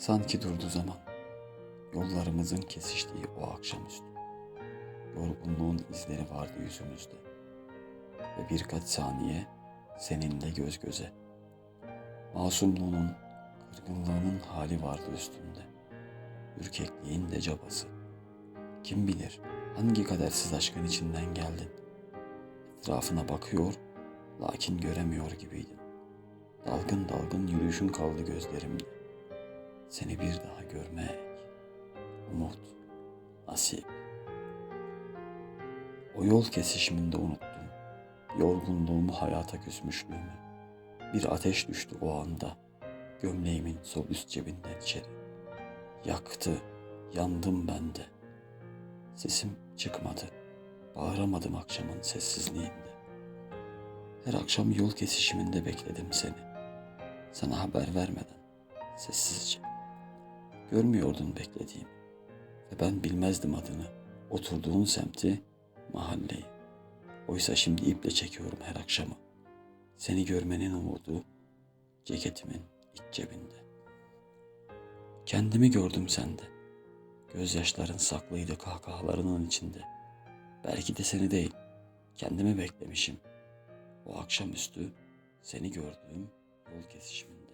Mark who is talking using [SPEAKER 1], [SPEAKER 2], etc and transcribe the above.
[SPEAKER 1] Sanki durdu zaman. Yollarımızın kesiştiği o akşamüstü. Yorgunluğun izleri vardı yüzümüzde. Ve birkaç saniye seninle göz göze. Masumluğunun, kırgınlığının hali vardı üstünde. Ürkekliğin de cabası. Kim bilir hangi kadersiz aşkın içinden geldin. Etrafına bakıyor, lakin göremiyor gibiydin. Dalgın dalgın yürüyüşün kaldı gözlerimde. Seni bir daha görmek, umut, nasip. O yol kesişiminde unuttum. Yorgunluğumu hayata küsmüşlüğümü. Bir ateş düştü o anda. Gömleğimin sol üst cebinden içeri. Yaktı, yandım ben de. Sesim çıkmadı. Bağıramadım akşamın sessizliğinde. Her akşam yol kesişiminde bekledim seni. Sana haber vermeden, sessizce. Görmüyordun beklediğimi. Ve ben bilmezdim adını. Oturduğun semti, mahalleyi. Oysa şimdi iple çekiyorum her akşamı. Seni görmenin umudu ceketimin iç cebinde. Kendimi gördüm sende. Gözyaşların saklıydı kahkahalarının içinde. Belki de seni değil, kendimi beklemişim. O akşamüstü seni gördüğüm yol kesişiminde.